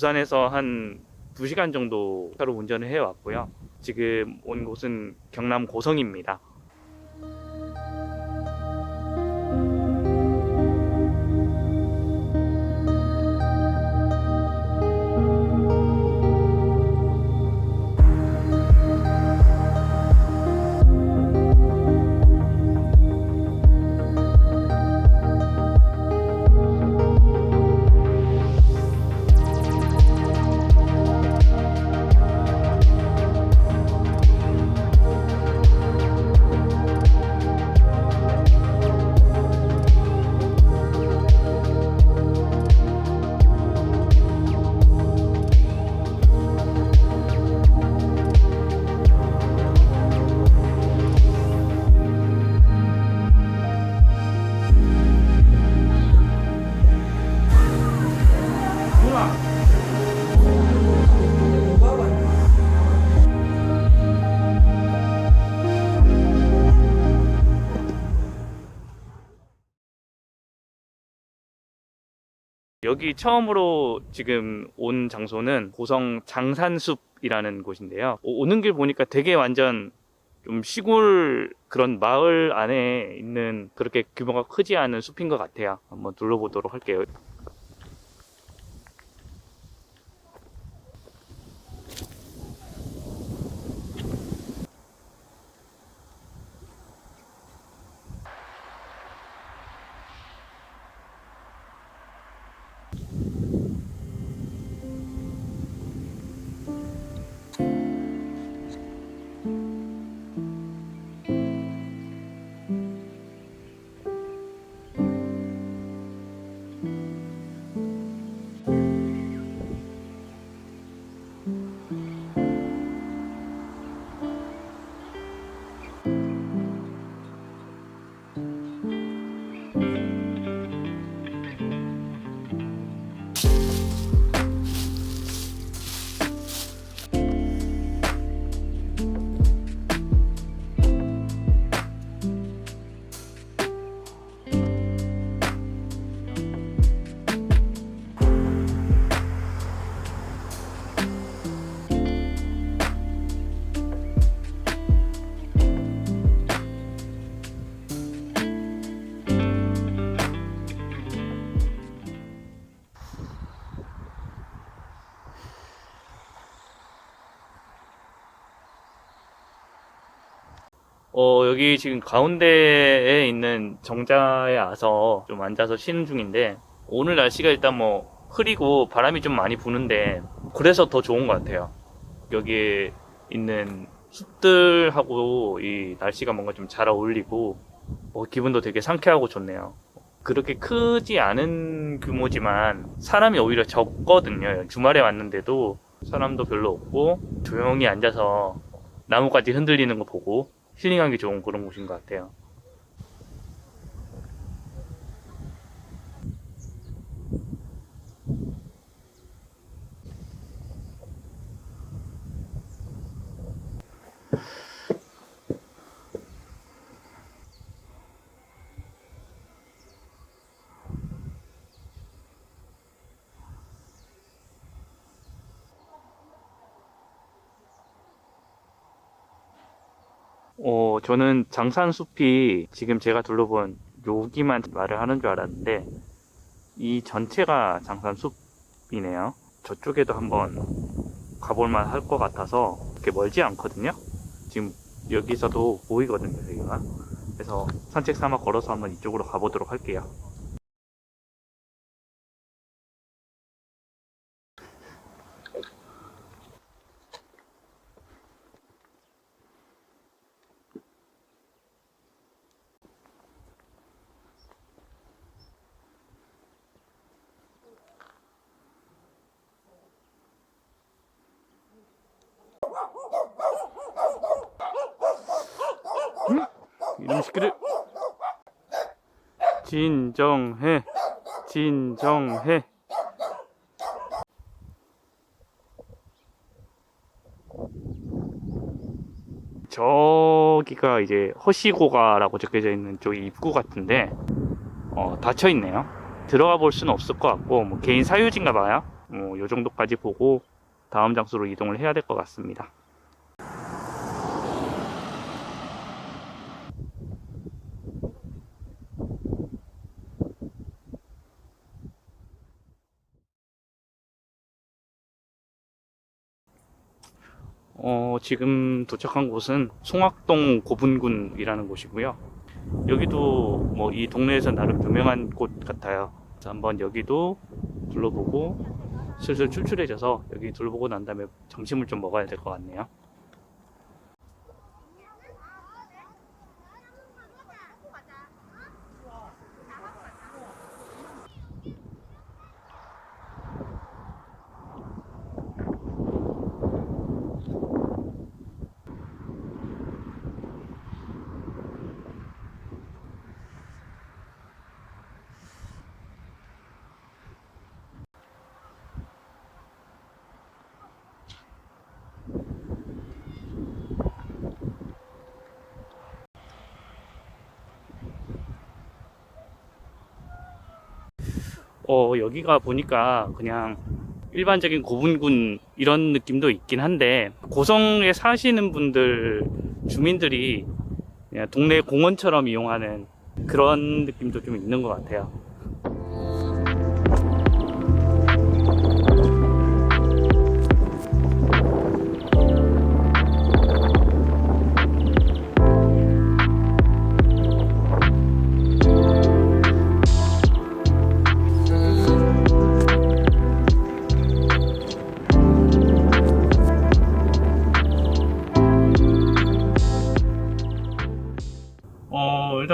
부산에서 한 2시간 정도 차로 운전을 해왔고요. 지금 온 곳은 경남 고성입니다. 여기 처음으로 지금 온 장소는 고성 장산숲이라는 곳인데요. 오- 오는 길 보니까 되게 완전 좀 시골 그런 마을 안에 있는 그렇게 규모가 크지 않은 숲인 것 같아요. 한번 둘러보도록 할게요. 여기 지금 가운데에 있는 정자에 와서 좀 앉아서 쉬는 중인데, 오늘 날씨가 일단 뭐 흐리고 바람이 좀 많이 부는데, 그래서 더 좋은 것 같아요. 여기에 있는 숲들하고 이 날씨가 뭔가 좀 잘 어울리고, 어, 기분도 되게 상쾌하고 좋네요. 그렇게 크지 않은 규모지만 사람이 오히려 적거든요. 주말에 왔는데도 사람도 별로 없고, 조용히 앉아서 나뭇가지 흔들리는 거 보고, 힐링하기 좋은 그런 곳인 것 같아요. 어, 저는 장산숲이 지금 제가 둘러본 여기만 말을 하는 줄 알았는데, 이 전체가 장산숲이네요. 저쪽에도 한번 가볼만 할 것 같아서, 그렇게 멀지 않거든요? 지금 여기서도 보이거든요, 여기가. 그래서 산책 삼아 걸어서 한번 이쪽으로 가보도록 할게요. 시끄러. 진정해. 진정해. 저기가 이제 허시고가라고 적혀져 있는 쪽이 입구 같은데 어, 닫혀 있네요. 들어가 볼 수는 없을 것 같고 뭐 개인 사유지인가 봐요. 어, 요 정도까지 보고 다음 장소로 이동을 해야 될 것 같습니다. 어, 지금 도착한 곳은 송악동 고분군이라는 곳이고요. 여기도 뭐 이 동네에서 나름 유명한 곳 같아요. 한번 여기도 둘러보고 슬슬 출출해져서 여기 둘러보고 난 다음에 점심을 좀 먹어야 될 것 같네요. 어, 여기가 보니까 그냥 일반적인 고분군 이런 느낌도 있긴 한데 고성에 사시는 분들 주민들이 동네 공원처럼 이용하는 그런 느낌도 좀 있는 것 같아요.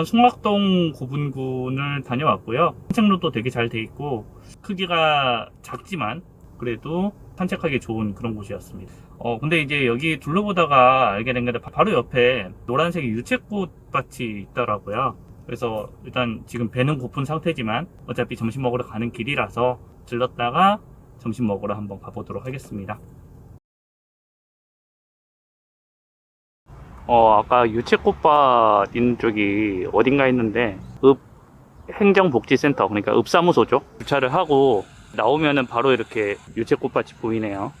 일단 송악동 고분군을 다녀왔고요. 산책로도 되게 잘 돼 있고, 크기가 작지만, 그래도 산책하기 좋은 그런 곳이었습니다. 어, 근데 이제 여기 둘러보다가 알게 된 건데, 바로 옆에 노란색 유채꽃 밭이 있더라고요. 그래서 일단 지금 배는 고픈 상태지만, 어차피 점심 먹으러 가는 길이라서 들렀다가 점심 먹으러 한번 가보도록 하겠습니다. 어, 아까 유채꽃밭 있는 쪽이 어딘가 있는데, 읍 행정복지센터, 그러니까 읍사무소죠. 주차를 하고 나오면은 바로 이렇게 유채꽃밭이 보이네요.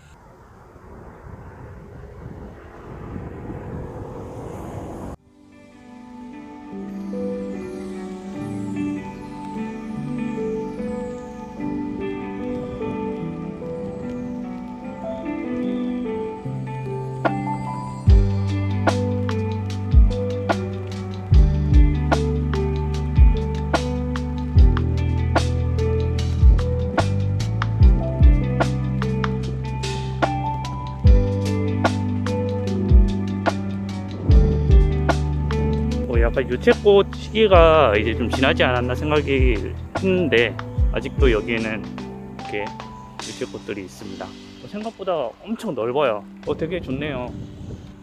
유채꽃 시기가 이제 좀 지나지 않았나 생각이 했는데 아직도 여기에는 이렇게 유채꽃들이 있습니다. 어, 생각보다 엄청 넓어요. 어, 되게 좋네요.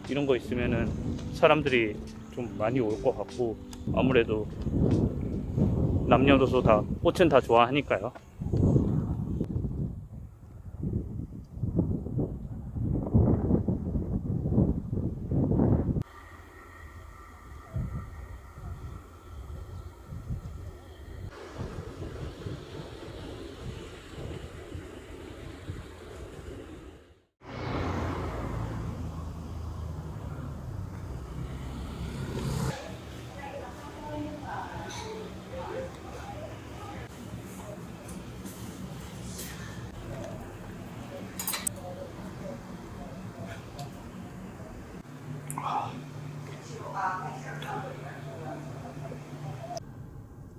이런 거 있으면은 사람들이 좀 많이 올 것 같고 아무래도 남녀노소 다 꽃은 다 좋아하니까요.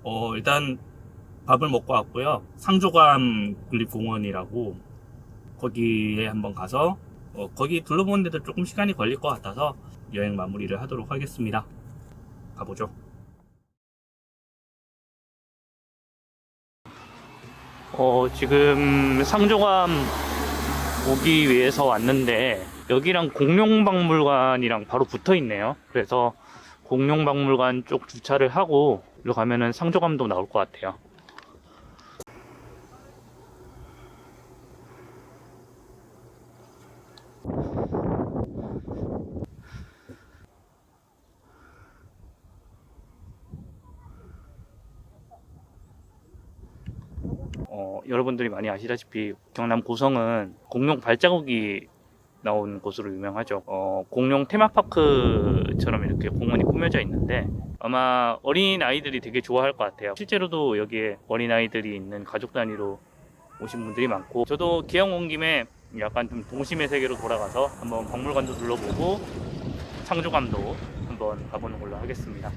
어, 일단 밥을 먹고 왔고요. 상조감 국립공원이라고 거기에 한번 가서 어, 거기 둘러보는 데도 조금 시간이 걸릴 것 같아서 여행 마무리를 하도록 하겠습니다. 가보죠. 어, 지금 상조감 오기 위해서 왔는데 여기랑 공룡박물관이랑 바로 붙어 있네요. 그래서 공룡박물관 쪽 주차를 하고 일로 가면은 상조감도 나올 것 같아요. 어, 여러분들이 많이 아시다시피 경남 고성은 공룡 발자국이 나온 곳으로 유명하죠. 어, 공룡 테마파크처럼 이렇게 공원이 꾸며져 있는데 아마 어린 아이들이 되게 좋아할 것 같아요. 실제로도 여기에 어린 아이들이 있는 가족 단위로 오신 분들이 많고 저도 기왕 온 김에 약간 좀 동심의 세계로 돌아가서 한번 박물관도 둘러보고 창조감도 한번 가보는 걸로 하겠습니다.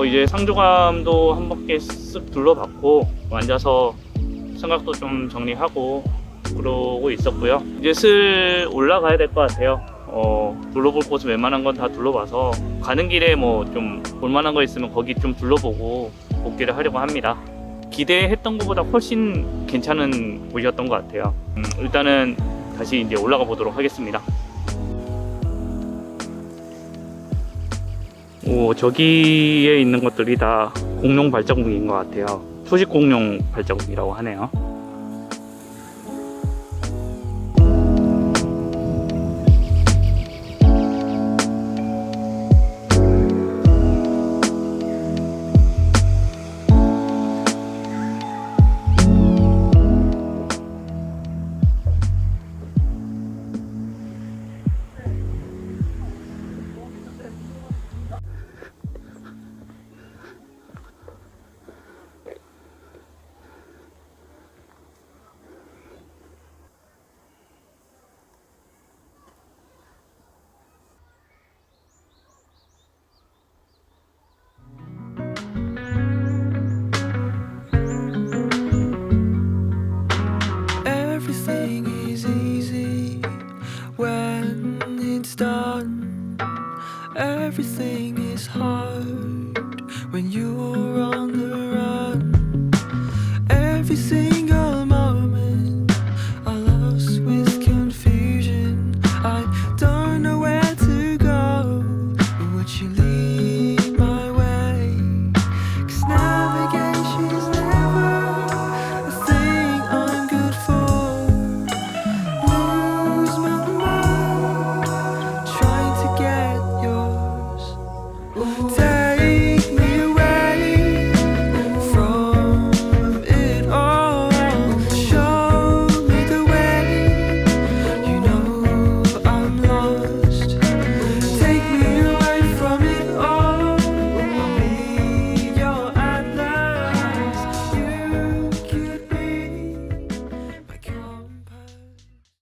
어 이제 상조감도 한 바퀴 쓱 둘러봤고 앉아서 생각도 좀 정리하고 그러고 있었고요. 이제 슬 올라가야 될 것 같아요. 어 둘러볼 곳은 웬만한 건 다 둘러봐서 가는 길에 뭐 좀 볼만한 거 있으면 거기 좀 둘러보고 복귀를 하려고 합니다. 기대했던 것보다 훨씬 괜찮은 곳이었던 것 같아요. 음, 일단은 다시 이제 올라가 보도록 하겠습니다. 오, 저기에 있는 것들이 다 공룡 발자국인 것 같아요. 초식 공룡 발자국이라고 하네요. Done. Everything is hard when you're